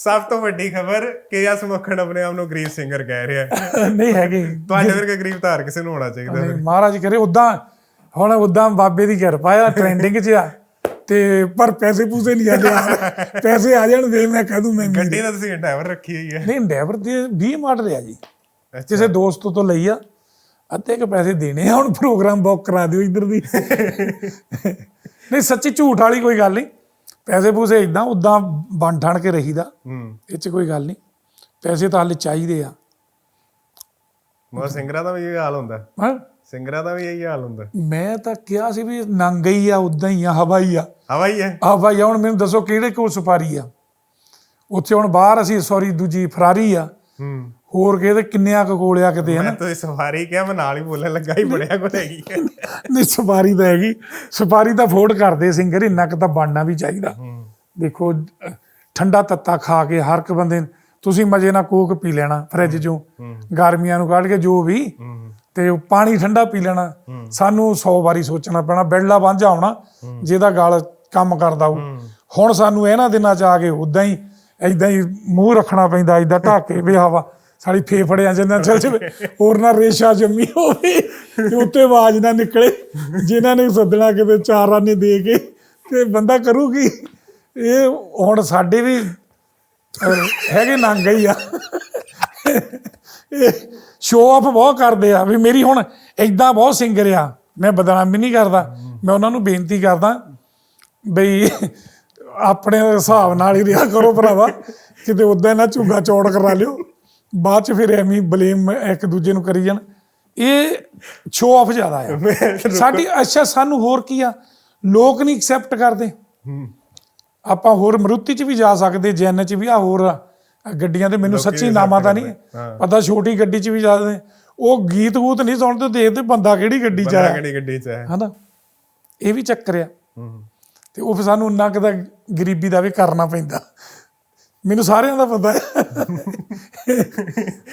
ਸਭ ਤੋਂ ਵੱਡੀ ਖਬਰ ਕਿ ਆ ਸਮਖਣ ਆਪਣੇ ਆਪ ਨੂੰ ਗਰੀਬ ਸਿੰਗਰ ਕਹਿ ਰਿਹਾ। ਨਹੀਂ ਹੈਗੇ। ਤੁਹਾਡੇ ਵਰਗਾ ਗਰੀਬ ਧਾਰ ਕਿਸੇ ਨੂੰ ਹੋਣਾ ਚਾਹੀਦਾ ਨਹੀਂ, ਮਹਾਰਾਜ ਕਰੇ ਉਦਾਂ ਹੁਣ ਉਦਾਂ ਬਾਬੇ ਦੀ ਕਿਰਪਾ ਆ ਟ੍ਰੈਂਡਿੰਗ 'ਚ ਆ ਤੇ ਪਰ ਪੈਸੇ ਪੂਸੇ ਨਹੀਂ ਆਦੇ ਪੈਸੇ ਆ ਜਾਣ ਵੇ ਮੈਂ ਕਹ ਦੂੰ ਮੈਂ। ਗੱਡੀ ਦਾ ਤੁਸੀਂ ਡਰਾਈਵਰ ਰੱਖੀ ਹੋਈ ਹੈ। ਨਹੀਂ ਡਰਾਈਵਰ ਦੀ 20 ਮਾਡਲ ਆ ਜੀ। ਕਿਸੇ ਦੋਸਤ ਤੋਂ ਲਈ ਆ ਅੱਧੇ ਕੇ ਪੈਸੇ ਦੇਣੇ ਆ ਹੁਣ ਪ੍ਰੋਗਰਾਮ ਬੁੱਕ ਕਰਾ ਦਿਓ ਇੱਧਰ ਦੀ। ਨਹੀਂ ਸੱਚੀ ਝੂਠ ਵਾਲੀ ਕੋਈ ਗੱਲ ਨਹੀਂ। ਪੈਸੇ ਪੂਸੇ ਇਦਾਂ ਉਦਾਂ ਬਣ ਠਣ ਕੇ ਰਹੀਦਾ ਹੂੰ। ਇਹ 'ਚ ਕੋਈ ਗੱਲ ਨਹੀਂ। ਪੈਸੇ ਤਾਂ ਹਾਲੇ ਚਾਹੀਦੇ ਆ। ਮੋ ਸਿੰਗਰਾਂ ਦਾ ਵੀ ਇਹ ਹਾਲ ਹੁੰਦਾ। ਹਾਂ? ਸਿੰਗਰਾਂ ਦਾ ਵੀ ਇਹੀ ਹਾਲ ਹੁੰਦਾ। ਮੈਂ ਤਾਂ ਕਿਹਾ ਸੀ ਵੀ ਨੰਗ ਹੀ ਆ ਉਦਾਂ ਹੀ ਆ ਹਵਾਈ ਆ। ਹਵਾਈ ਹੈ ਆ ਭਾਈ ਹੁਣ ਮੈਨੂੰ ਦੱਸੋ ਕਿਹੜੇ ਕੋਲ ਸੁਪਾਰੀ ਆ? ਉੱਥੇ ਹੁਣ ਬਾਹਰ ਅਸੀਂ ਸੌਰੀ ਦੂਜੀ ਫਰਾਰੀ ਆ। ਹੂੰ। ਹੋਰ ਕਿਹਦੇ ਕਿੰਨਿਆਂ ਕੁ ਕੋਲ ਆ ਕਿਤੇ ਹਨਾ? ਮੈਂ ਤੁਸੀਂ ਸਵਾਰੀ ਕਿਹਾ ਮੈਂ ਨਾਲ ਹੀ ਬੋਲਣ ਲੱਗਾ ਹੀ ਬੜਿਆ ਕੋ ਹੈਗੀ। ਨਹੀਂ ਸੁਪਾਰੀ ਤਾਂ ਹੈਗੀ। ਸੁਪਾਰੀ ਤਾਂ ਅਫੋਰਡ ਕਰਦੇ ਸਿੰਗਰ ਇੰਨਾ ਕੁ ਤਾਂ ਬਣਨਾ ਵੀ ਚਾਹੀਦਾ। ਦੇਖੋ ਠੰਡਾ ਤੱਤਾ ਖਾ ਕੇ ਹਰ ਇੱਕ ਬੰਦੇ ਤੁਸੀਂ ਮਜੇ ਨਾਲ ਕੋਕ ਪੀ ਲੈਣਾ ਫ੍ਰਿਜ ਚੋਂ ਗਰਮੀਆਂ ਨੂੰ ਕੱਢ ਕੇ ਜੋ ਵੀ ਤੇ ਉਹ ਪਾਣੀ ਠੰਡਾ ਪੀ ਲੈਣਾ। ਸਾਨੂੰ 100 ਵਾਰੀ ਸੋਚਣਾ ਪੈਣਾ ਬਿੜਲਾ ਵਾਂਝਾ ਆਉਣਾ ਜਿਹਦਾ ਗਲ ਕੰਮ ਕਰਦਾ ਉਹ। ਹੁਣ ਸਾਨੂੰ ਇਹਨਾਂ ਦਿਨਾਂ ਚ ਆ ਕੇ ਉਦਾਂ ਹੀ ਐਦਾਂ ਹੀ ਮੂੰਹ ਰੱਖਣਾ ਪੈਂਦਾ ਐਦਾਂ ਢੱਕ ਵੀ। ਹਵਾ ਸਾਡੀ ਫੇਫੜਿਆਂ ਚ ਨਾ ਚੱਲ ਜਵੇ ਹੋਰ ਨਾ ਰੇਸ਼ਾ ਜੰਮੀ ਹੋਵੇ, ਤੇ ਉੱਤੇ ਆਵਾਜ਼ ਨਾ ਨਿਕਲੇ, ਜਿਨ੍ਹਾਂ ਨੇ ਸੱਦਣਾ ਕਿਤੇ ਚਾਰ ਆਨੇ ਦੇ ਕੇ, ਤੇ ਬੰਦਾ ਕਰੂਗੀ। ਇਹ ਹੁਣ ਸਾਡੇ ਵੀ ਹੈਗੇ ਨੰਗ ਹੀ ਆ। ਸ਼ੋਅ ਆਫ ਬਹੁਤ ਕਰਦੇ ਆ, ਵੀ ਮੇਰੀ ਹੁਣ ਇਦਾਂ ਬਹੁਤ ਸਿੰਗਰ ਆ, ਮੈਂ ਬਦਨਾਮੀ ਨਹੀਂ ਕਰਦਾ, ਮੈਂ ਉਹਨਾਂ ਨੂੰ ਬੇਨਤੀ ਕਰਦਾ, ਬਈ ਆਪਣੇ ਹਿਸਾਬ ਨਾਲ ਹੀ ਰਿਹਾ ਕਰੋ ਭਰਾਵਾ, ਕਿਤੇ ਉਦਾਂ ਨਾ ਝੁੱਗਾ ਚੌੜ ਕਰਾ ਲਿਓ। ਬਾਅਦ ਚ ਫਿਰ ਐਵੇਂ ਬਲੇਮ ਇੱਕ ਦੂਜੇ ਨੂੰ ਕਰੀ ਜਾਣ। ਇਹ ਸ਼ੋਅ ਆਫ ਜ਼ਿਆਦਾ ਆ। ਸਾਡੀ ਅੱਛਾ ਸਾਨੂੰ ਹੋਰ ਕੀ ਆ? ਲੋਕ ਨਹੀਂ ਐਕਸੈਪਟ ਕਰਦੇ। ਆਪਾਂ ਹੋਰ ਮਰੂਤੀ ਚ ਵੀ ਜਾ ਸਕਦੇ ਜੈਨ ਚ ਵੀ ਆ ਹੋਰ ਆ। ਗੱਡੀਆਂ ਤੇ ਮੈਨੂੰ ਸੱਚੀ ਨਾਮਾਂ ਤਾਂ ਨਹੀਂ। ਪਤਾ ਛੋਟੀ ਗੱਡੀ ਚ ਵੀ ਜਾਂਦੇ ਉਹ ਗੀਤ ਗੂਤ ਨਹੀਂ ਸੁਣਦੇ ਦੇਖਦੇ ਬੰਦਾ ਕਿਹੜੀ ਗੱਡੀ ਚ ਬੰਦਾ ਆਇਆ ਕਿਹੜੀ ਗੱਡੀ ਚ ਹੈ। ਹਨਾ? ਇਹ ਵੀ ਚੱਕਰ ਆ। ਤੇ ਉਹ ਫਿਰ ਸਾਨੂੰ ਉਨਾ ਕੁ ਤਾਂ ਗਰੀਬੀ ਦਾ ਵੀ ਕਰਨਾ ਪੈਂਦਾ। ਮੈਨੂੰ ਸਾਰਿਆਂ ਦਾ ਪਤਾ ਹੈ।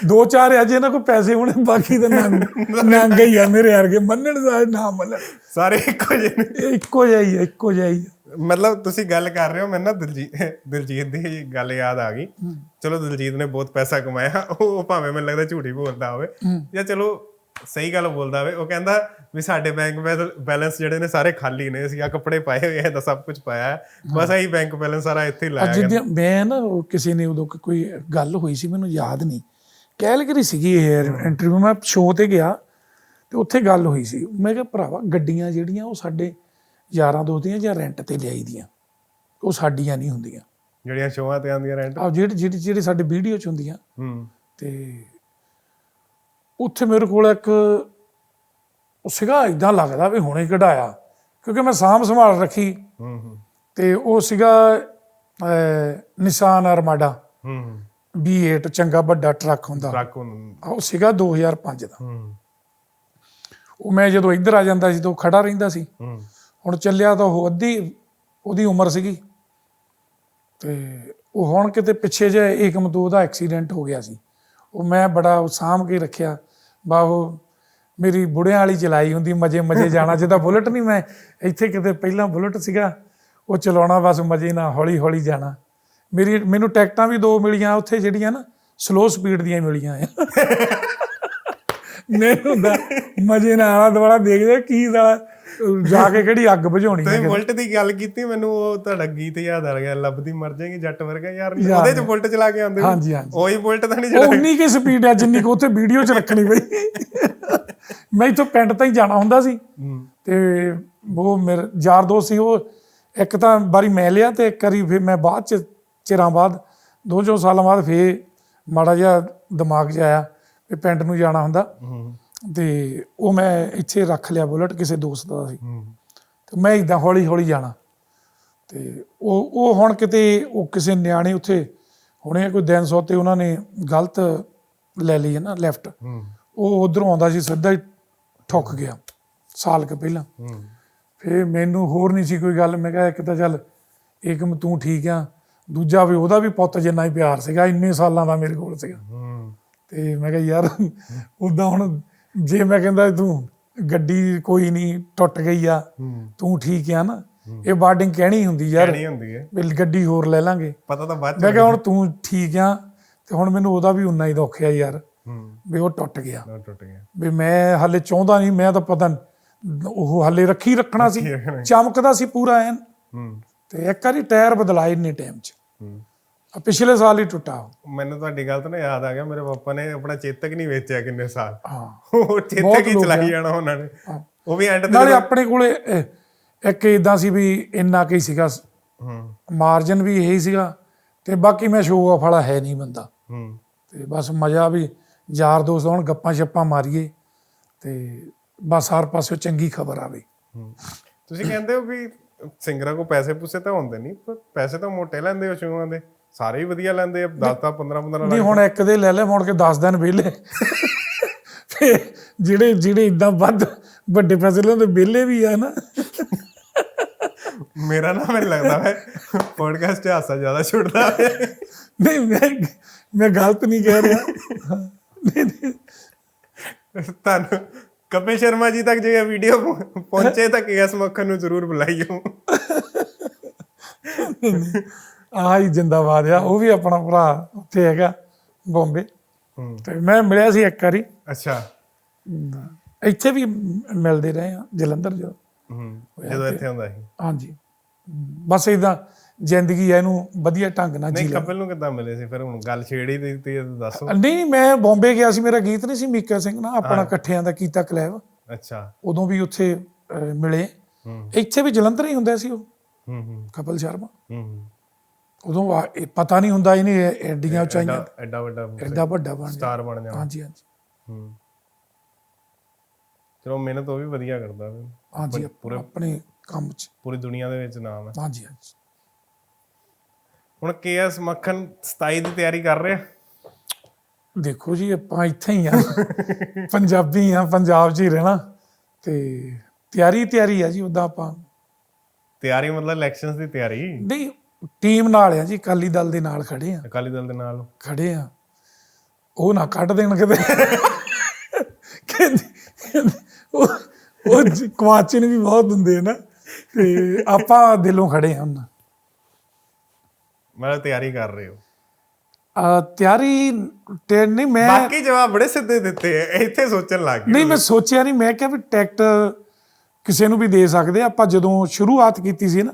ਦੋ ਚਾਰ ਅਜੇ ਇਹਨਾਂ ਕੋਲ ਪੈਸੇ ਹੋਣੇ ਬਾਕੀ ਤਾਂ ਨੰਗ ਹੀ ਆ ਮੇਰੇ ਵਰਗੇ। ਮੰਨਣ ਦਾ ਨਾ ਮੰਨਣ। ਸਾਰੇ ਇੱਕੋ ਜਿਹੇ ਨੇ। ਇੱਕੋ ਜਿਹਾ ਹੀ ਇੱਕੋ ਜਿਹਾ ਹੀ। ਮਤਲਬ ਤੁਸੀਂ ਗੱਲ ਕਰ ਰਹੇ ਹੋ ਮੈਨੂੰ ਨਾ ਦਿਲਜੀਤ ਦਿਲਜੀਤ ਦੀ ਗੱਲ ਯਾਦ ਆ ਗਈ। ਚਲੋ ਦਿਲਜੀਤ ਨੇ ਬਹੁਤ ਪੈਸਾ ਕਮਾਇਆ ਉਹ ਭਾਵੇਂ ਮੈਨੂੰ ਲੱਗਦਾ ਝੂਠੀ ਬੋਲਦਾ ਹੋਵੇ। ਜਾਂ ਚਲੋ ਸਹੀ ਗੱਲ ਬੋਲਦਾ ਹੋਵੇ ਉਹ ਕਹਿੰਦਾ ਵੀ ਸਾਡੇ ਬੈਂਕ ਬੈਲੈਂਸ ਜਿਹੜੇ ਨੇ ਸਾਰੇ ਖਾਲੀ ਨੇ। ਅਸੀਂ ਆ ਕੱਪੜੇ ਪਾਏ ਹੋਏ ਆ ਤਾਂ ਸਭ ਕੁਝ ਪਾਇਆ ਬਸ ਆਹੀ ਬੈਂਕ ਬੈਲੈਂਸ ਸਾਰਾ ਇੱਥੇ ਲਾਇਆ ਅੱਜ ਦੀ ਮੈਂ ਨਾ ਉਹ ਕਿਸੇ ਨੇ ਉਦੋਂ ਕੋਈ ਗੱਲ ਹੋਈ ਸੀ ਮੈਨੂੰ ਯਾਦ ਨਹੀਂ। ਕੈਲਗਰੀ ਸੀਗੀ ਇਹ ਇੰਟਰਵਿਊ ਮੈਂ ਸ਼ੋਅ ਤੇ ਗਿਆ ਤੇ ਉੱਥੇ ਗੱਲ ਹੋਈ ਸੀ। ਮੈਂ ਕਿਹਾ ਭਰਾਵਾ ਗੱਡੀਆਂ ਜਿਹੜੀਆਂ ਉਹ ਸਾਡੇ ਯਾਰਾਂ ਦੋਸਤੀਆਂ ਜਾਂ ਰੈਂਟ ਤੇ ਲਿਆਈ ਦੀਆਂ। ਉਹ ਸਾਡੀਆਂ ਨਹੀਂ ਹੁੰਦੀਆਂ। ਜਿਹੜੀਆਂ ਸ਼ੋਆਂ ਤੇ ਆਉਂਦੀਆਂ ਰੈਂਟ ਆ ਜਿਹੜੀ ਜਿਹੜੀ ਸਾਡੇ ਵੀਡੀਓ ਚ ਹੁੰਦੀਆਂ। ਹੂੰ। ਤੇ ਉੱਥੇ ਮੇਰੇ ਕੋਲ ਇੱਕ ਉਹ ਸੀਗਾ ਇਦਾਂ ਲੱਗਦਾ ਵੀ ਹੁਣੇ ਕਢਾਇਆ ਕਿਉਂਕਿ ਮੈਂ ਸਾਂਭ ਸੰਭਾਲ ਰੱਖੀ। ਹੂੰ ਹੂੰ। ਤੇ ਉਹ ਸੀਗਾ ਨਿਸ਼ਾਨ ਅਰਮਾਡਾ ਹੂੰ ਹੂੰ। B8 ਚੰਗਾ ਵੱਡਾ ਟਰੱਕ ਹੁੰਦਾ। ਟਰੱਕ ਉਹ ਸੀਗਾ 2005 ਦਾ। ਹੂੰ। ਉਹ ਮੈਂ ਜਦੋਂ ਇੱਧਰ ਆ ਜਾਂਦਾ ਸੀ ਤਾਂ ਉਹ ਖੜਾ ਰਹਿੰਦਾ ਸੀ ਹੂੰ। ਹੁਣ ਚੱਲਿਆ ਤਾਂ ਉਹ ਅੱਧੀ ਉਹਦੀ ਉਮਰ ਸੀਗੀ। ਤੇ ਉਹ ਹੁਣ ਕਿਤੇ ਪਿੱਛੇ ਜੇ ਏਕਮ ਤੋਂ ਉਹਦਾ ਐਕਸੀਡੈਂਟ ਹੋ ਗਿਆ ਸੀ। ਉਹ ਮੈਂ ਬੜਾ ਸਾਂਭ ਕੇ ਰੱਖਿਆ। ਬਾ ਉਹ ਮੇਰੀ ਬੁੜਿਆਂ ਵਾਲੀ ਚਲਾਈ ਹੁੰਦੀ ਮਜੇ ਮਜੇ ਜਾਣਾ ਜਿਹਦਾ ਬੁਲਟ ਨਹੀਂ ਮੈਂ ਇੱਥੇ ਕਿਤੇ ਪਹਿਲਾਂ ਬੁਲਟ ਸੀਗਾ ਉਹ ਚਲਾਉਣਾ ਬਸ ਮਜੇ ਨਾਲ ਹੌਲੀ ਹੌਲੀ ਜਾਣਾ। ਮੇਰੀ ਮੈਨੂੰ ਟਿਕਟਾਂ ਵੀ ਦੋ ਮਿਲੀਆਂ ਉੱਥੇ ਜਿਹੜੀਆਂ ਨਾ ਸਲੋ ਸਪੀਡ ਦੀਆਂ ਮਿਲੀਆਂ ਆ। ਮੈਨੂੰ ਹੁੰਦਾ ਮਜੇ ਨਾਲ ਆਲਾ ਦੁਆਲਾ ਦੇਖਦੇ ਕੀ ਸਾਲਾ ਜਾ ਕੇ ਕਿਹੜੀ ਅੱਗ ਬੁਝਾਉਣੀ ਹੈ ਤੁਸੀਂ ਬੁਲਟ ਦੀ ਗੱਲ ਕੀਤੀ ਮੈਨੂੰ ਉਹ ਤੁਹਾਡਾ ਗੀਤ ਯਾਦ ਆ ਗਿਆ ਲੱਭਦੀ ਮਰ ਜਾਏਗੀ ਜੱਟ ਵਰਗਾ ਯਾਰ ਉਹਦੇ ਚ ਬੁਲਟ ਚਲਾ ਕੇ ਆਉਂਦੇ ਹਾਂਜੀ ਹਾਂਜੀ। ਉਹੀ ਬੁਲਟ ਤਾਂ ਨਹੀਂ ਜਿਹੜਾ ਉਨੀ ਕੀ ਸਪੀਡ ਆ ਜਿੰਨੀ ਕੋ ਉੱਥੇ ਵੀਡੀਓ 'ਚ ਰੱਖਣੀ ਪਈ ਮੈਂ ਇੱਥੋਂ ਪਿੰਡ ਤਾਈਂ ਜਾਣਾ ਹੁੰਦਾ ਸੀ ਹੂੰ। ਤੇ ਉਹ ਮੇਰੇ ਯਾਰ ਦੋਸਤ ਸੀ ਉਹ ਇੱਕ ਤਾਂ ਵਾਰੀ ਮੈਂ ਲਿਆ ਤੇ ਇੱਕ ਵਾਰੀ ਫਿਰ ਮੈਂ ਬਾਅਦ ਚ ਚਿਰਾਂ ਬਾਅਦ ਦੋ ਚੋ ਸਾਲਾਂ ਬਾਅਦ ਫੇਰ ਮਾੜਾ ਜਿਹਾ ਦਿਮਾਗ 'ਚ ਆਇਆ ਵੀ ਪਿੰਡ ਨੂੰ ਜਾਣਾ ਹੁੰਦਾ। ਹੂੰ। ਤੇ ਉਹ ਮੈਂ ਇੱਥੇ ਰੱਖ ਲਿਆ ਬੁਲਟ ਕਿਸੇ ਦੋਸਤ ਦਾ ਸੀ। ਤੇ ਮੈਂ ਇਦਾਂ ਹੌਲੀ ਹੌਲੀ ਜਾਣਾ। ਤੇ ਉਹ ਉਹ ਹੁਣ ਕਿਤੇ ਉਹ ਕਿਸੇ ਨਿਆਣੇ ਉੱਥੇ ਹੁਣੇ ਕੋਈ ਦਿਨ ਸੌ ਤੇ ਉਹਨਾਂ ਨੇ ਗਲਤ ਲੈ ਲਈ ਹੈ ਨਾ ਲੈਫਟ ਉਹ ਉਧਰੋਂ ਆਉਂਦਾ ਸੀ ਸਿੱਧਾ ਹੀ ਠੁੱਕ ਗਿਆ ਸਾਲ ਕੁ ਪਹਿਲਾਂ। ਫੇ ਮੈਨੂੰ ਹੋਰ ਨਹੀਂ ਸੀ ਕੋਈ ਗੱਲ ਮੈਂ ਕਿਹਾ ਇੱਕ ਤਾਂ ਚੱਲ ਏਕਮ ਤੂੰ ਠੀਕ ਆ ਦੂਜਾ ਵੀ ਉਹਦਾ ਵੀ ਪੁੱਤ ਜਿੰਨਾ ਹੀ ਪਿਆਰ ਸੀਗਾ ਇੰਨੇ ਸਾਲਾਂ ਦਾ ਮੇਰੇ ਕੋਲ ਸੀਗਾ। ਤੇ ਮੈਂ ਕਿਹਾ ਯਾਰ ਉਦਾਂ ਹੁਣ ਜੇ ਮੈਂ ਕਹਿੰਦਾ ਤੂੰ ਗੱਡੀ ਕੋਈ ਨਹੀਂ ਟੁੱਟ ਗਈ ਆ ਤੂੰ ਠੀਕ ਆ ਨਾ ਇਹ ਵਾਰਡਿੰਗ ਕਹਿਣੀ ਹੁੰਦੀ ਯਾਰ। ਕਹਿਣੀ ਹੁੰਦੀ ਹੈ। ਵੀ ਗੱਡੀ ਹੋਰ ਲੈ ਲਾਂਗੇ। ਪਤਾ ਤਾਂ ਬਾਅਦ ਮੈਂ ਕਿਹਾ ਹੁਣ ਤੂੰ ਠੀਕ ਆ ਤੇ ਹੁਣ ਮੈਨੂੰ ਉਹਦਾ ਵੀ ਉਨਾ ਹੀ ਦੁੱਖ ਆ ਯਾਰ ਵੀ ਉਹ ਟੁੱਟ ਗਿਆ। ਟੁੱਟ ਗਿਆ। ਵੀ ਮੈਂ ਹਾਲੇ ਚਾਹੁੰਦਾ ਨਹੀਂ ਮੈਂ ਤਾਂ ਪਤਾ ਉਹ ਹਾਲੇ ਰੱਖੀ ਰੱਖਣਾ ਸੀ। ਚਮਕਦਾ ਸੀ ਪੂਰਾ ਐਨ। ਤੇ ਇੱਕ ਵਾਰੀ ਟਾਇਰ ਬਦਲਾਏ ਟਾਈਮ 'ਚ। ਆ ਪਿਛਲੇ ਸਾਲ ਹੀ ਟੁੱਟਾ ਉਹ। ਮੈਨੂੰ ਤੁਹਾਡੀ ਗੱਲ ਤੋਂ ਨਾ ਯਾਦ ਆ ਗਿਆ ਮੇਰੇ ਪਾਪਾ ਨੇ ਆਪਣਾ ਚੇਤਕ ਨਹੀਂ ਵੇਚਿਆ ਕਿੰਨੇ ਸਾਲ। ਹਾਂ। ਉਹ ਚੇਤਕ ਹੀ ਚਲਾਈ ਜਾਣਾ ਉਹਨਾਂ ਨੇ। ਉਹ ਵੀ ਐਂਡ ਤੇ ਨਾਲੇ ਆਪਣੇ ਕੋਲੇ ਇੱਕ ਇਦਾਂ ਸੀ ਵੀ ਇੰਨਾ ਕੀ ਸੀਗਾ। ਹੂੰ। ਮਾਰਜਨ ਵੀ ਇਹੀ ਸੀਗਾ ਤੇ ਬਾਕੀ ਮੈਂ ਸ਼ੋਅ ਆਫ ਵਾਲਾ ਹੈ ਨਹੀਂ ਬੰਦਾ। ਹੂੰ। ਤੇ ਬਸ ਮਜ਼ਾ ਵੀ ਯਾਰ ਦੋਸਤ ਹੋਣ ਗੱਪਾਂ ਛੱਪਾਂ ਮਾਰੀਏ ਤੇ ਬਸ ਹਰ ਪਾਸੇ ਚੰਗੀ ਖਬਰ ਆਵੇ। ਹੂੰ। ਤੁਸੀਂ ਕਹਿੰਦੇ ਹੋ ਵੀ ਸਿੰਗਰਾਂ ਕੋ ਪੈਸੇ ਪੂਸੇ ਤਾਂ ਹੁੰਦੇ ਨਹੀਂ ਪਰ ਪੈਸੇ ਤਾਂ ਮੋਟੇ ਲੈਂਦੇ ਹੋ ਸ਼ੋਆਂ ਦੇ। ਸਾਰੇ ਹੀ ਵਧੀਆ ਲੈਂਦੇ ਆ 10 ਤਾਂ 15 15 ਨਹੀਂ ਹੁਣ ਇੱਕ ਦੇ ਲੈ ਲੈ ਮੁੜ ਕੇ 10 ਦਿਨ ਵਿਹਲੇ। ਤੇ ਜਿਹੜੇ ਜਿਹੜੇ ਇਦਾਂ ਵੱਧ ਵੱਡੇ ਪੈਸੇ ਲੈਂਦੇ ਵਿਹਲੇ ਵੀ ਆ ਨਾ। ਮੇਰਾ ਨਾ ਮੈਨੂੰ ਲੱਗਦਾ ਹੈ ਪੋਡਕਾਸਟ 'ਚ ਹਾਸਾ ਜ਼ਿਆਦਾ ਛੁੱਟਦਾ ਹੈ ਨਹੀਂ ਮੈਂ ਮੈਂ ਗਲਤ ਨਹੀਂ ਕਹਿ ਰਿਹਾ। ਨਹੀਂ, ਨਹੀਂ। ਤੁਹਾਨੂੰ ਕਪਿਲ ਸ਼ਰਮਾ ਜੀ ਤੱਕ ਜੇ ਵੀਡੀਓ ਪਹੁੰਚੇ ਤਾਂ ਕੇਐਸ ਮੱਖਣ ਨੂੰ ਜ਼ਰੂਰ ਬੁਲਾਈਓ। ਆਹ ਹੀ ਜਿੰਦਾਬਾਦ ਆ ਉਹ ਵੀ ਆਪਣਾ ਭਰਾ ਉੱਥੇ ਹੈਗਾ ਬੰਬੇ। ਹੂੰ। ਤੇ ਮੈਂ ਮਿਲਿਆ ਸੀ ਇੱਕ ਵਾਰੀ। ਅੱਛਾ। ਇੱਥੇ ਵੀ ਮਿਲਦੇ ਰਹੇ ਆ ਜਲੰਧਰ ਜੋ ਹੂੰ ਜਦੋਂ ਇੱਥੇ ਹੁੰਦਾ ਸੀ। ਹਾਂਜੀ। ਬਸ ਇਦਾਂ ਜ਼ਿੰਦਗੀ ਆ ਇਹਨੂੰ ਵਧੀਆ ਢੰਗ ਨਾਲ ਜੀ ਨਹੀਂ ਕਪਿਲ ਨੂੰ ਕਿੱਦਾਂ ਮਿਲੇ ਸੀ ਫਿਰ? ਹੁਣ ਗੱਲ ਛੇੜੀ ਦਿੱਤੀ ਹੈ ਤਾਂ ਦੱਸੋ। ਨਹੀਂ ਮੈਂ ਬੰਬੇ ਗਿਆ ਸੀ ਮੇਰਾ ਗੀਤ ਨਹੀਂ ਸੀ ਮੀਕਾ ਸਿੰਘ ਨਾਲ ਆਪਣਾ ਇਕੱਠਿਆਂ ਦਾ ਕੀਤਾ ਕਲੈਬ ਅੱਛਾ। ਉਦੋਂ ਵੀ ਉੱਥੇ ਮਿਲੇ। ਹੂੰ। ਇੱਥੇ ਵੀ ਜਲੰਧਰ ਹੀ ਹੁੰਦਾ ਸੀ ਉਹ। ਹੂੰ ਹੂੰ। ਕਪਲ ਸ਼ਰਮਾ। ਹੂੰ। ਉਦੋਂ ਆ- ਇਹ ਪਤਾ ਨਹੀਂ ਹੁੰਦਾ ਇਹਨੇ ਐਡੀਆਂ ਉਚਾਈਆਂ। ਐਡਾ ਐਡਾ ਵੱਡਾ ਐਡਾ ਵੱਡਾ ਬਣ ਗਿਆ। ਸਟਾਰ ਬਣ ਜਾਣਾ। ਹਾਂਜੀ ਹਾਂਜੀ। ਹੂੰ। ਚਲੋ ਮਿਹਨਤ ਉਹ ਵੀ ਵਧੀਆ ਕਰਦਾ ਵਾ। ਹਾਂਜੀ ਆਪਣੇ ਕੰਮ 'ਚ। ਪੂਰੀ ਦੁਨੀਆ ਦੇ ਵਿੱਚ ਨਾਮ ਹੈ। ਹਾਂਜੀ ਹਾਂਜੀ। ਹੁਣ ਕੇਐਸ ਮੱਖਣ 27 ਦੀ ਤਿਆਰੀ ਕਰ ਰਿਹਾ। ਦੇਖੋ ਜੀ ਆਪਾਂ ਇੱਥੇ ਹੀ ਆ। ਪੰਜਾਬੀ ਆ ਪੰਜਾਬ 'ਚ ਹੀ ਰਹਿਣਾ। ਤੇ ਤਿਆਰੀ ਤਿਆਰੀ ਆ ਜੀ ਉਦਾਂ ਆਪਾਂ। ਤਿਆਰੀ ਮਤਲਬ ਇਲੈਕਸ਼ਨਸ ਦੀ ਤਿਆਰੀ। ਨਹੀਂ ਟੀਮ ਨਾਲ ਆ ਜੀ ਅਕਾਲੀ ਦਲ ਦੇ ਨਾਲ ਖੜੇ ਆ। ਅਕਾਲੀ ਦਲ ਦੇ ਨਾਲ ਖੜੇ ਆ। ਉਹ ਨਾ ਕੱਢ ਦੇਣ ਕਿਤੇ। ਉਹ ਉਹ ਕਵਾਚਨ ਵੀ ਬਹੁਤ ਹੁੰਦੇ ਆ ਨਾ। ਤੇ ਆਪਾਂ ਦਿਲੋਂ ਖੜੇ ਆ ਉਹਨਾਂ। ਮਤਲਬ ਤਿਆਰੀ ਕਰ ਰਹੇ ਹੋ? ਤਿਆਰੀ ਤੇ ਨਹੀਂ ਮੈਂ ਬਾਕੀ ਜਵਾਬ ਬੜੇ ਸਿੱਧੇ ਦਿੱਤੇ ਐ ਇੱਥੇ ਸੋਚਣ ਲੱਗ ਗਏ। ਨਹੀਂ ਮੈਂ ਸੋਚਿਆ ਨਹੀਂ। ਮੈਂ ਕਿਹਾ ਵੀ ਟਿਕਟ ਕਿਸੇ ਨੂੰ ਵੀ ਦੇ ਸਕਦੇ। ਆਪਾਂ ਜਦੋਂ ਸ਼ੁਰੂਆਤ ਕੀਤੀ ਸੀ ਨਾ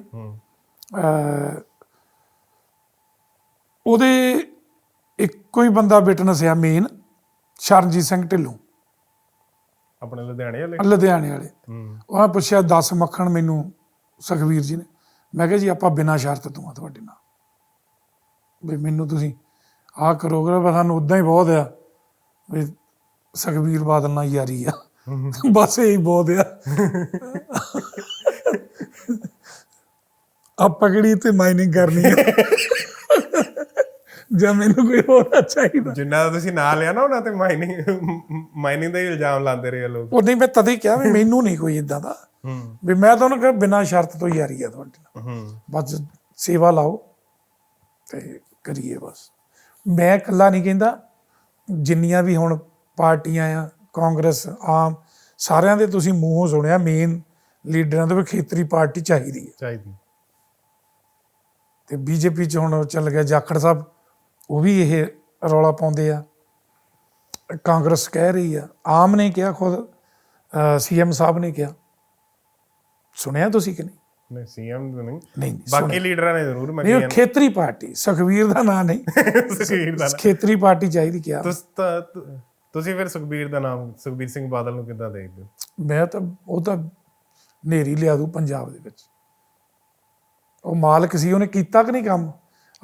ਉਹਦੇ ਇੱਕੋ ਹੀ ਬੰਦਾ ਵਿਟਨੈਸ ਆ ਮੇਨ ਸ਼ਰਨਜੀਤ ਸਿੰਘ ਢਿੱਲੋਂ। ਆਪਣੇ ਲੁਧਿਆਣੇ ਵਾਲੇ? ਲੁਧਿਆਣੇ ਵਾਲੇ। ਹੂੰ। ਉਹਨਾਂ ਪੁੱਛਿਆ 10 ਮੱਖਣ ਮੈਨੂੰ ਸੁਖਵੀਰ ਜੀ ਨੇ? ਮੈਂ ਕਿਹਾ ਜੀ ਆਪਾਂ ਬਿਨਾਂ ਸ਼ਰਤ ਤੋਂ ਆ ਤੁਹਾਡੇ ਨਾਲ। ਵੀ ਮੈਨੂੰ ਤੁਸੀਂ ਆਹ ਕਰੋਗੇ ਬਸ ਸਾਨੂੰ ਉਦਾਂ ਹੀ ਬਹੁਤ ਆ ਵੀ ਸੁਖਵੀਰ ਬਾਦਲ ਨਾਲ ਯਾਰੀ ਆ। ਬਸ ਇਹੀ ਬਹੁਤ ਆ। ਆਪਾਂ ਕਿਹੜੀ ਤੇ ਮਾਈਨਿੰਗ ਕਰਨੀ ਆ? ਜਾਂ ਮੈਨੂੰ ਕੋਈ ਹੋਰ ਚਾਹੀਦਾ। ਜਿੰਨਾ ਤੁਸੀਂ ਨਾਂ ਲਿਆ ਨਾ ਉਹਨਾਂ ਤੇ ਮਾਈਨਿੰਗ ਮਾਈਨਿੰਗ ਦਾ ਹੀ ਇਲਜ਼ਾਮ ਲਾਉਂਦੇ ਰਹੇ ਲੋਕ। ਉਹ ਨਹੀਂ ਮੈਂ ਤਦੇ ਕਿਹਾ ਵੀ ਮੈਨੂੰ ਨਹੀਂ ਕੋਈ ਇਦਾਂ ਦਾ। ਹੂੰ। ਵੀ ਮੈਂ ਤਾਂ ਉਹਨਾਂ ਕਿਹਾ ਬਿਨਾਂ ਸ਼ਰਤ ਤੋਂ ਯਾਰੀ ਆ ਤੁਹਾਡੇ ਨਾਲ। ਹੂੰ। ਬਸ ਸੇਵਾ ਲਾਓ ਤੇ ਕਰੀਏ ਬਸ। ਮੈਂ ਇਕੱਲਾ ਨਹੀਂ ਕਹਿੰਦਾ ਜਿੰਨੀਆਂ ਵੀ ਹੁਣ ਪਾਰਟੀਆਂ ਆ ਕਾਂਗਰਸ ਆਮ ਸਾਰਿਆਂ ਦੇ ਤੁਸੀਂ ਮੂੰਹੋਂ ਸੁਣਿਆ ਮੇਨ ਲੀਡਰਾਂ ਦੇ ਵੀ ਖੇਤਰੀ ਪਾਰਟੀ ਚਾਹੀਦੀ ਹੈ ਚਾਹੀਦੀ। ਤੇ ਬੀਜੇਪੀ ਚ ਹੁਣ ਚੱਲ ਗਿਆ ਜਾਖੜ ਸਾਹਿਬ। ਉਹ ਵੀ ਇਹ ਰੌਲਾ ਪਾਉਂਦੇ ਆ। ਕਾਂਗਰਸ ਕਹਿ ਰਹੀ ਆ। ਆਮ ਨੇ ਕਿਹਾ ਖੁਦ ਸੀਐਮ ਸਾਹਿਬ ਨੇ ਕਿਹਾ। ਸੁਣਿਆ ਤੁਸੀਂ ਕਿ ਨਹੀਂ? ਨਹੀਂ ਸੀਐਮ ਨਹੀਂ। ਨਹੀਂ ਬਾਕੀ ਲੀਡਰਾਂ ਨੇ ਜ਼ਰੂਰ ਮੈਂ ਨਹੀਂ ਖੇਤਰੀ ਪਾਰਟੀ ਸੁਖਵੀਰ ਦਾ ਨਾਂ ਨਹੀਂ। ਸੁਖਬੀਰ ਦਾ ਖੇਤਰੀ ਪਾਰਟੀ ਚਾਹੀਦੀ ਕਿਹਾ ਤੁਸ ਫਿਰ ਸੁਖਬੀਰ ਦਾ ਨਾਮ ਸੁਖਬੀਰ ਸਿੰਘ ਬਾਦਲ ਨੂੰ ਕਿੱਦਾਂ ਦੇਖਦੇ ਹੋ? ਮੈਂ ਤਾਂ ਉਹ ਤਾਂ ਨੇਰੀ ਲਿਆ ਦੂ ਪੰਜਾਬ ਦੇ ਵਿੱਚ। ਉਹ ਮਾਲਕ ਸੀ ਉਹਨੇ ਕੀਤਾ ਕਿ ਨਹੀਂ ਕੰਮ?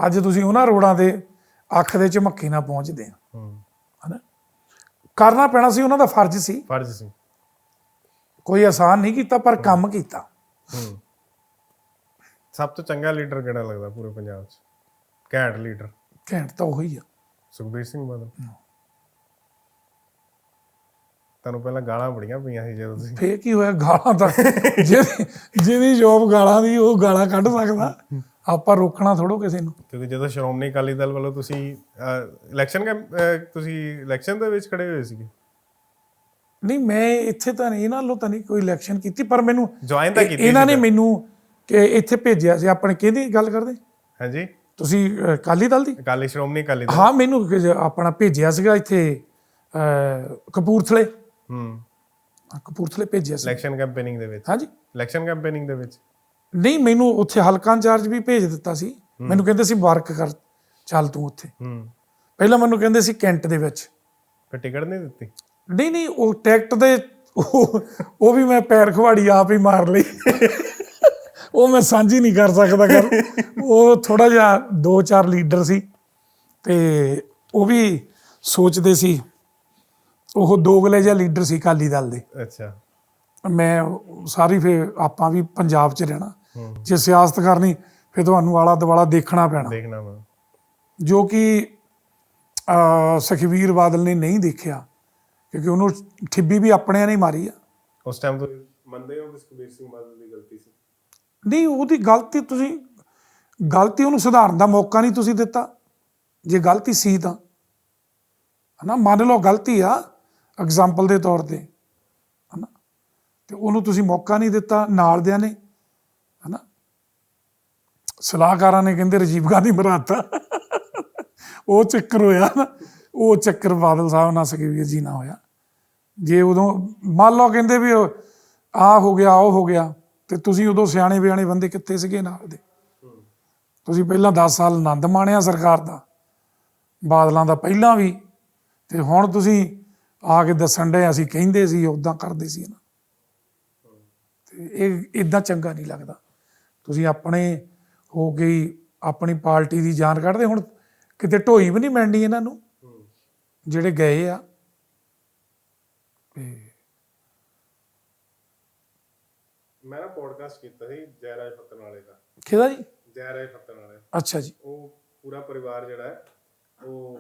ਅੱਜ ਤੁਸੀਂ ਉਹਨਾਂ ਰੋਡਾਂ ਦੇ ਅੱਖ ਦੇ ਝਮੱਕੇ ਨਾਲ ਪਹੁੰਚਦੇ ਆ। ਹੂੰ। ਹਨਾ? ਕਰਨਾ ਪੈਣਾ ਸੀ ਉਹਨਾਂ ਦਾ ਫਰਜ਼ ਸੀ। ਫਰਜ਼ ਸੀ। ਕੋਈ ਆਸਾਨ ਨਹੀਂ ਕੀਤਾ ਪਰ ਕੰਮ ਕੀਤਾ। ਹੂੰ। ਸਭ ਤੋਂ ਚੰਗਾ ਲੀਡਰ ਕਿਹੜਾ ਲੱਗਦਾ ਪੂਰੇ ਪੰਜਾਬ 'ਚ? ਘੈਂਟ ਲੀਡਰ। ਘੈਂਟ ਤਾਂ ਉਹੀ ਆ। ਸੁਖਬੀਰ ਸਿੰਘ ਬਾਦਲ। ਤੁਹਾਨੂੰ ਪਹਿਲਾਂ ਗਾਲਾਂ ਬੜੀਆਂ ਪਈਆਂ ਸੀ ਜਦੋਂ ਤੁਸੀਂ ਫੇਰ ਕੀ ਹੋਇਆ? ਗਾਲਾਂ ਤਾਂ ਜਿਹਦੀ ਜਿਹਦੀ ਜੋਬ ਗਾਲਾਂ ਦੀ ਉਹ ਗਾਲਾਂ ਕੱਢ ਸਕਦਾ। ਆਪਾਂ ਰੋਕਣਾ ਥੋੜੋ ਕਿਸੇ ਨੂੰ। ਕਿਉਂਕਿ ਜਦੋਂ ਸ਼੍ਰੋਮਣੀ ਅਕਾਲੀ ਦਲ ਵੱਲੋਂ ਤੁਸੀਂ ਇਲੈਕਸ਼ਨ ਤੁਸੀਂ ਇਲੈਕਸ਼ਨ ਦੇ ਵਿੱਚ ਖੜੇ ਹੋਏ ਸੀਗੇ? ਨਹੀਂ ਮੈਂ ਇੱਥੇ ਤਾਂ ਨਹੀਂ ਇਹਨਾਂ ਤਾਂ ਨਹੀਂ ਕੋਈ ਇਲੈਕਸ਼ਨ ਕੀਤੀ ਪਰ ਮੈਨੂੰ ਜੁਆਇਨ ਤਾਂ ਕੀਤੀ ਇਹਨਾਂ ਨੇ ਮੈਨੂੰ ਕਿ ਇੱਥੇ ਭੇਜਿਆ ਸੀ। ਆਪਣੇ ਕਿਹਦੀ ਗੱਲ ਕਰਦੇ? ਹਾਂਜੀ। ਤੁਸੀਂ ਅਕਾਲੀ ਦਲ ਦੀ? ਅਕਾਲੀ ਸ਼੍ਰੋਮਣੀ ਅਕਾਲੀ ਦਲ। ਹਾਂ ਮੈਨੂੰ ਆਪਣਾ ਭੇਜਿਆ ਸੀਗਾ ਇੱਥੇ ਕਪੂਰਥਲੇ। ਹਾਂ, ਕਪੂਰਥਲੇ ਭੇਜਿਆ ਸੀ। ਇਲੈਕਸ਼ਨ ਕੈਂਪੇਨਿੰਗ ਦੇ ਵਿੱਚ। ਹਾਂਜੀ। ਇਲੈਕਸ਼ਨ ਕੈਂਪੇਨਿੰਗ ਦੇ ਵਿੱਚ। ਨਹੀਂ ਮੈਨੂੰ ਉੱਥੇ ਹਲਕਾ ਇੰਚਾਰਜ ਵੀ ਭੇਜ ਦਿੱਤਾ ਸੀ। ਮੈਨੂੰ ਕਹਿੰਦੇ ਸੀ ਵਰਕ ਕਰ ਚੱਲ ਤੂੰ ਉੱਥੇ। ਹੂੰ। ਪਹਿਲਾਂ ਮੈਨੂੰ ਕਹਿੰਦੇ ਸੀ ਕੈਂਟ ਦੇ ਵਿੱਚ। ਫਿਰ ਟਿਕਟ ਨਹੀਂ ਦਿੱਤੀ? ਨਹੀਂ ਨਹੀਂ ਉਹ ਟਿਕਟ ਦੇ ਉਹ ਵੀ ਮੈਂ ਪੈਰ ਖਵਾੜੀ ਆਪ ਹੀ ਮਾਰ ਲਈ। ਉਹ ਮੈਂ ਸਾਂਝੀ ਨਹੀਂ ਕਰ ਸਕਦਾ ਕਰ ਉਹ ਥੋੜਾ ਜਿਹਾ ਦੋ ਚਾਰ ਲੀਡਰ ਸੀ ਤੇ ਉਹ ਵੀ ਸੋਚਦੇ ਸੀ ਉਹ ਦੋਗਲੇ ਜਿਹਾ ਲੀਡਰ ਸੀ ਅਕਾਲੀ ਦਲ ਦੇ। ਅੱਛਾ। ਮੈਂ ਸਾਰੀ ਫੇ ਆਪਾਂ ਵੀ ਪੰਜਾਬ 'ਚ ਰਹਿਣਾ। ਜੇ ਸਿਆਸਤ ਕਰਨੀ ਫੇ ਤੁਹਾਨੂੰ ਆਲਾ ਦੁਆਲਾ ਦੇਖਣਾ ਪੈਣਾ। ਦੇਖਣਾ ਮੈਂ ਜੋ ਕਿ ਅਹ, ਸੁਖਬੀਰ ਬਾਦਲ ਨੇ ਨਹੀਂ ਦੇਖਿਆ ਕਿਉਂਕਿ ਉਹਨੂੰ ਠਿੱਬੀ ਵੀ ਆਪਣਿਆਂ ਨੇ ਮਾਰੀ ਆ। ਉਸ ਟਾਈਮ ਤੁਸੀਂ ਮੰਨਦੇ ਹੋ ਕਿ ਸੁਖਬੀਰ ਸਿੰਘ ਬਾਦਲ ਦੀ ਗਲਤੀ ਸੀ? ਨਹੀਂ ਉਹਦੀ ਗਲਤੀ ਤੁਸੀਂ ਗਲਤੀ ਉਹਨੂੰ ਸੁਧਾਰਨ ਦਾ ਮੌਕਾ ਨਹੀਂ ਤੁਸੀਂ ਦਿੱਤਾ। ਜੇ ਗਲਤੀ ਸੀ ਤਾਂ। ਹਨਾ ਮੰਨ ਲਓ ਗਲਤੀ ਆ ਐਗਜ਼ਾਮਪਲ ਦੇ ਤੌਰ ਤੇ। ਹਨਾ ਤੇ ਉਹਨੂੰ ਤੁਸੀਂ ਮੌਕਾ ਨਹੀਂ ਦਿੱਤਾ ਨਾਲ ਦਿਆਂ ਨੇ। ਸਲਾਹਕਾਰਾਂ ਨੇ ਕਹਿੰਦੇ, ਰਾਜੀਵ ਗਾਂਧੀ ਮਰਾਤਾ। ਉਹ ਚੱਕਰ ਹੋਇਆ ਨਾ, ਉਹ ਚੱਕਰ ਬਾਦਲ ਸਾਹਿਬ ਨਾਲ ਸੁਖਬੀਰ ਜੀ ਨਾ ਹੋਇਆ। ਜੇ ਉਦੋਂ, ਮੰਨ ਲਓ ਕਹਿੰਦੇ ਵੀ ਆ ਹੋ ਗਿਆ, ਉਹ ਹੋ ਗਿਆ। ਤੇ ਤੁਸੀਂ ਉਦੋਂ ਸਿਆਣੇ ਬਿਆਣੇ ਬੰਦੇ ਕਿੱਥੇ ਸੀਗੇ ਨਾਲ ਦੇ? ਤੁਸੀਂ ਪਹਿਲਾਂ 10 ਸਾਲ ਆਨੰਦ ਮਾਣਿਆ ਸਰਕਾਰ ਦਾ, ਬਾਦਲਾਂ ਦਾ ਪਹਿਲਾਂ ਵੀ। ਤੇ ਹੁਣ ਤੁਸੀਂ ਆ ਕੇ ਦੱਸਣ ਦੇ ਅਸੀਂ ਕਹਿੰਦੇ ਸੀ ਉਦਾਂ ਕਰਦੇ ਸੀ। ਨਾ ਤੇ ਇਹ ਇਦਾਂ ਚੰਗਾ ਨਹੀਂ ਲੱਗਦਾ। ਤੁਸੀਂ ਆਪਣੇ ਹੋ ਗਈ ਆਪਣੀ ਪਾਰਟੀ ਦੀ ਜਾਨ ਕੱਢਦੇ ਹੁਣ ਕਿਤੇ ਢੋਈ ਵੀ ਨਹੀਂ ਮਿਲਣੀ ਇਹਨਾਂ ਨੂੰ। ਜਿਹੜੇ ਗਏ ਆ। ਤੇ ਮੈਂ ਨਾ ਪੋਡਕਾਸਟ ਕੀਤਾ ਸੀ ਜੈਰਾਜ ਫਤਨ ਵਾਲੇ ਦਾ। ਕਿਹਦਾ ਜੀ? ਜੈਰਾਜ ਫਤਨ ਵਾਲੇ। ਅੱਛਾ ਜੀ। ਉਹ ਪੂਰਾ ਪਰਿਵਾਰ ਜਿਹੜਾ ਹੈ ਉਹ